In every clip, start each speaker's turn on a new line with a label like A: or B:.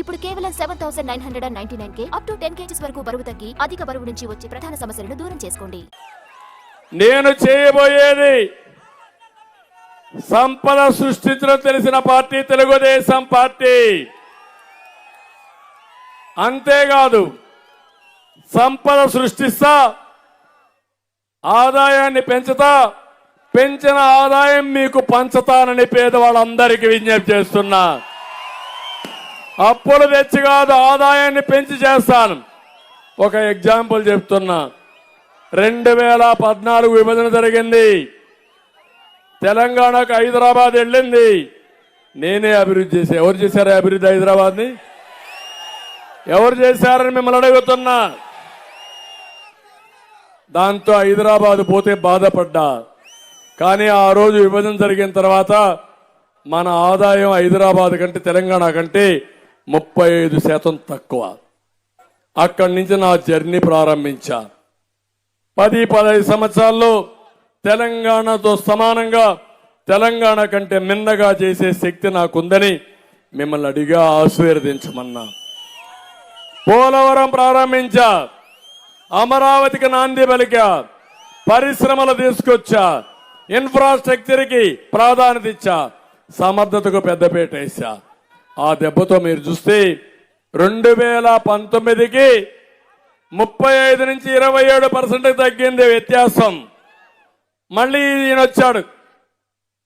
A: ఇప్పుడు కేవలం seven thousand nine hundred and ninety nine K up to ten kgs వరకు బరువు తగ్గి అధిక బరువు నుంచి వచ్చే ప్రధాన సమస్యలను దూరం చేసుకోండి.
B: నేను చేయబోయేది సంపద సృష్టించడం తెలిసిన పార్టీ తెలుగుదేశం పార్టీ. అంతేకాదు సంపద సృష్టిస్తా ఆదాయాన్ని పెంచుతా పెంచిన ఆదాయం మీకు పంచుతానని పేదవాళ్ళందరికీ విజ్ఞప్తి చేస్తున్నా. అప్పులు తెచ్చి కాదు ఆదాయాన్ని పెంచి చేస్తాను. ఒక ఎగ్జాంపుల్ చెప్తున్నా. రెండు వేల పద్నాలుగు విభజన జరిగింది. తెలంగాణకు హైదరాబాద్ వెళ్ళింది. నేనే అభివృద్ధి చేశా. ఎవరు చేశారు అభివృద్ధి హైదరాబాద్ని? ఎవరు చేశారని మిమ్మల్ని అడుగుతున్నా. దాంతో హైదరాబాద్ పోతే బాధపడ్డా. కానీ ఆ రోజు విభజన జరిగిన తర్వాత మన ఆదాయం హైదరాబాద్ కంటే తెలంగాణ కంటే ముప్పై ఐదు శాతం తక్కువ. అక్కడి నుంచి నా జర్నీ ప్రారంభించా పది పదహైదు సంవత్సరాల్లో తెలంగాణతో సమానంగా తెలంగాణ కంటే మిన్నగా చేసే శక్తి నాకుందని మిమ్మల్ని అడిగా ఆశీర్వదించమన్నా. పోలవరం ప్రారంభించా. అమరావతికి నాంది పలికా. పరిశ్రమలు తీసుకొచ్చా. ఇన్ఫ్రాస్ట్రక్చర్కి ప్రాధాన్యత ఇచ్చా. సమర్థతకు పెద్దపేట వేసా. ఆ దెబ్బతో మీరు చూస్తే రెండు వేల పంతొమ్మిదికి ముప్పై ఐదు నుంచి ఇరవై ఏడు పర్సెంట్ తగ్గింది వ్యత్యాసం. మళ్ళీ ఈయన వచ్చాడు.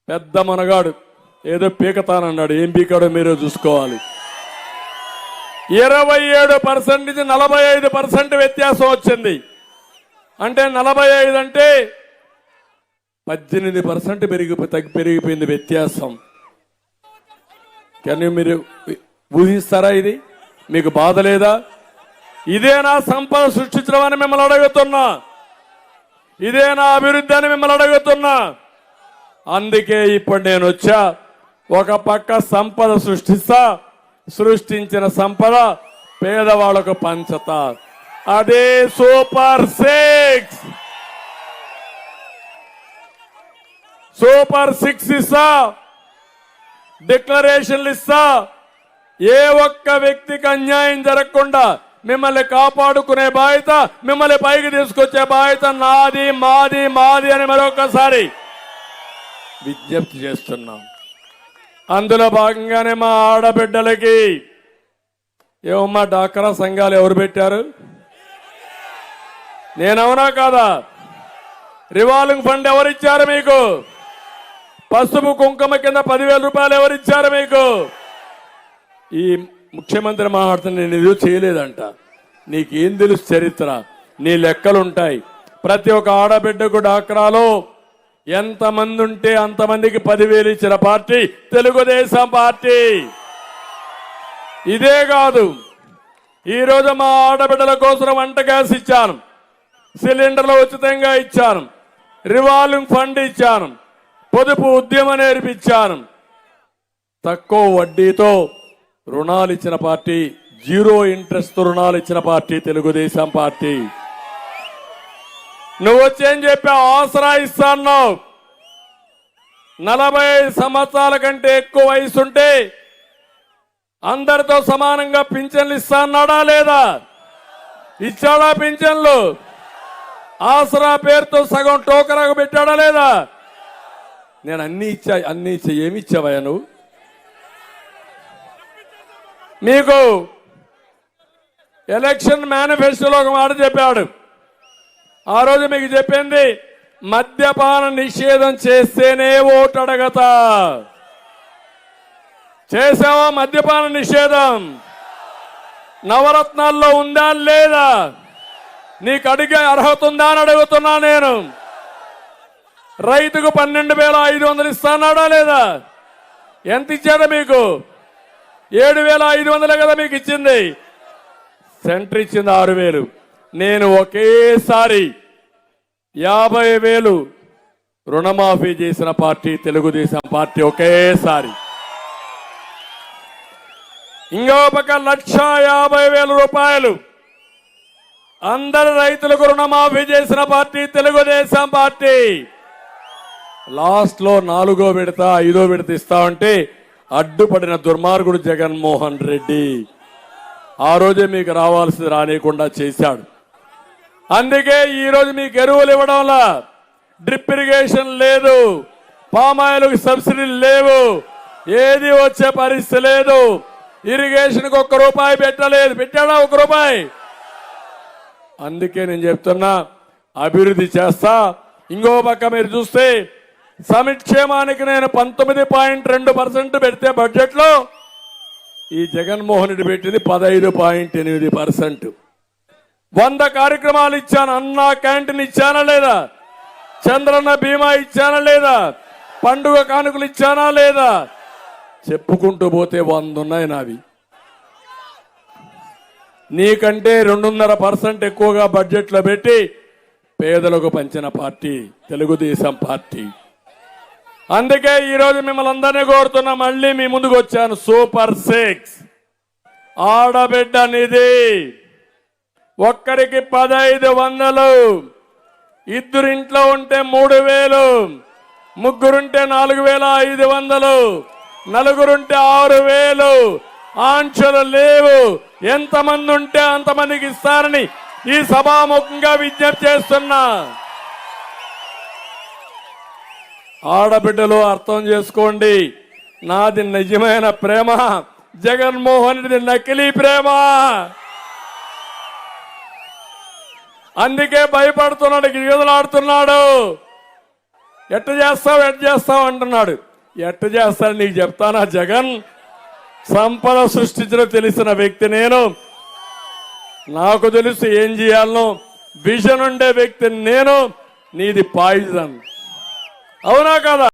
B: పెద్ద మనగాడు. ఏదో పీకతానన్నాడు. ఏం పీకాడో మీరు చూసుకోవాలి. ఇరవై ఏడు పర్సెంట్ నుంచి నలభై ఐదు పర్సెంట్ వ్యత్యాసం వచ్చింది. అంటే నలభై ఐదు అంటే పద్దెనిమిది పర్సెంట్ పెరిగి తగ్గి పెరిగిపోయింది వ్యత్యాసం. కానీ మీరు ఊహిస్తారా ఇది? మీకు బాధ లేదా? ఇదేనా సంపద సృష్టించడం అని మిమ్మల్ని అడుగుతున్నా. ఇదేనా అభివృద్ధి అని మిమ్మల్ని అడుగుతున్నా. అందుకే ఇప్పుడు నేను వచ్చా. ఒక పక్క సంపద సృష్టిస్తా. సృష్టించిన సంపద పేదవాళ్ళకు పంచతా. అదే సూపర్ సిక్స్. సూపర్ సిక్స్ ఇస్తా. డిక్లరేషన్లు ఇస్తా. ఏ ఒక్క వ్యక్తికి అన్యాయం జరగకుండా మిమ్మల్ని కాపాడుకునే బాధ్యత మిమ్మల్ని పైకి తీసుకొచ్చే బాధ్యత నాది మాది మాది అని మరొకసారి విజ్ఞప్తి చేస్తున్నాం. అందులో భాగంగానే మా ఆడబిడ్డలకి ఏమమ్మా డాక్రా సంఘాలు ఎవరు పెట్టారు? నేనవునా కాదా? రివాల్వింగ్ ఫండ్ ఎవరిచ్చారు మీకు? పసుపు కుంకుమ కింద పదివేల రూపాయలు ఎవరిచ్చారు మీకు? ఈ ముఖ్యమంత్రి మాట్లాడుతున్న నేను ఇది చేయలేదంట. నీకేం తెలుసు చరిత్ర? నీ లెక్కలుంటాయి. ప్రతి ఒక్క ఆడబిడ్డకు డాక్రాలో ఎంతమంది ఉంటే అంతమందికి పదివేలు ఇచ్చిన పార్టీ తెలుగుదేశం పార్టీ. ఇదే కాదు ఈరోజు మా ఆడబిడ్డల కోసం వంట గ్యాస్ ఇచ్చాను. సిలిండర్లు ఉచితంగా ఇచ్చాను. రివాల్వింగ్ ఫండ్ ఇచ్చాను. పొదుపు ఉద్యమం నేర్పించాను. తక్కువ వడ్డీతో రుణాలు ఇచ్చిన పార్టీ జీరో ఇంట్రెస్ట్ రుణాలు ఇచ్చిన పార్టీ తెలుగుదేశం పార్టీ. నువ్వు వచ్చేం చెప్పావు? ఆసరా ఇస్తాన్నావు నలభై ఐదు సంవత్సరాల కంటే ఎక్కువ వయసు ఉంటే అందరితో సమానంగా పింఛన్లు ఇస్తాన్నాడా లేదా? ఇచ్చాడా పింఛన్లు? ఆసరా పేరుతో సగం టోకరాకు పెట్టాడా లేదా? నేను అన్నీ ఇచ్చా అన్నీ ఇచ్చా. ఏమి ఇచ్చావయ్యా నువ్వు? మీకు ఎలక్షన్ మేనిఫెస్టోలో ఒక మాట చెప్పాడు. ఆ రోజు మీకు చెప్పింది మద్యపాన నిషేధం చేస్తేనే ఓటు అడగతా. చేసావా మద్యపాన నిషేధం? నవరత్నాల్లో ఉందా లేదా? నీకు అడిగే అర్హత ఉందా అని అడుగుతున్నా నేను. రైతుకు పన్నెండు వేల ఐదు వందలు ఇస్తానాడా లేదా? ఎంత ఇచ్చాడు మీకు? ఏడు వేల ఐదు వందలే కదా మీకు ఇచ్చింది. సెంటర్ ఇచ్చింది ఆరు వేలు. నేను ఒకేసారి యాభై వేలు రుణమాఫీ చేసిన పార్టీ తెలుగుదేశం పార్టీ ఒకేసారి. ఇంకో పక్క లక్ష యాభై వేల రూపాయలు అందరు రైతులకు రుణమాఫీ చేసిన పార్టీ తెలుగుదేశం పార్టీ. లాస్ట్లో నాలుగో విడత ఐదో విడత ఇస్తామంటే అడ్డుపడిన దుర్మార్గుడు జగన్మోహన్ రెడ్డి. ఆ రోజే మీకు రావాల్సింది రానియకుండా చేశాడు. అందుకే ఈ రోజు మీకు ఎరువులు ఇవ్వడంలా డ్రిప్ ఇరిగేషన్ లేదు పామాయిల్కి సబ్సిడీలు లేవు ఏది వచ్చే పరిస్థితి లేదు. ఇరిగేషన్కి ఒక్క రూపాయి పెట్టలేదు పెట్టాడా ఒక రూపాయి? అందుకే నేను చెప్తున్నా అభివృద్ధి చేస్తా. ఇంకో పక్క మీరు చూస్తే సమిక్షేమానికి నేను పంతొమ్మిది పాయింట్ రెండు పర్సెంట్ పెడితే బడ్జెట్లో ఈ జగన్మోహన్ రెడ్డి పెట్టింది పదహైదు పాయింట్ ఎనిమిది పర్సెంట్. వంద కార్యక్రమాలు ఇచ్చాను. అన్నా క్యాంటీన్ ఇచ్చానా లేదా? చంద్రన్న బీమా ఇచ్చానా లేదా? పండుగ కానుకలు ఇచ్చానా లేదా? చెప్పుకుంటూ పోతే వంద ఉన్నాయి నావి. నీకంటే రెండున్నర పర్సెంట్ ఎక్కువగా బడ్జెట్లో పెట్టి పేదలకు పంచిన పార్టీ తెలుగుదేశం పార్టీ. అందుకే ఈరోజు మిమ్మల్ని అందరినీ కోరుతున్నా మళ్ళీ మీ ముందుకు వచ్చాను. Super six. ఆడబిడ్డ నిధి. ఒక్కరికి పదహైదు వందలు. ఇద్దరింట్లో ఉంటే మూడు వేలు. ముగ్గురుంటే నాలుగు వేల ఐదు వందలు. నలుగురుంటే ఆరు వేలు. ఆంక్షలు లేవు. ఎంతమంది ఉంటే అంతమందికి ఇస్తారని ఈ సభాముఖంగా విజ్ఞప్తి చేస్తున్నా. ఆడబిడ్డలు అర్థం చేసుకోండి. నాది నిజమైన ప్రేమ. జగన్మోహన్ రెడ్డి నకిలీ ప్రేమ. అందుకే భయపడుతున్నాడు గిరిగదలాడుతున్నాడు ఎట్ట చేస్తావు ఎట్ చేస్తావు అంటున్నాడు. ఎట్ట చేస్తాడు నీకు చెప్తానా జగన్? సంపద సృష్టించిన తెలిసిన వ్యక్తి నేను. నాకు తెలుసు ఏం చేయాలనో. విజన్ ఉండే వ్యక్తి నేను. నీది పాయిజన్. అవునా కదా?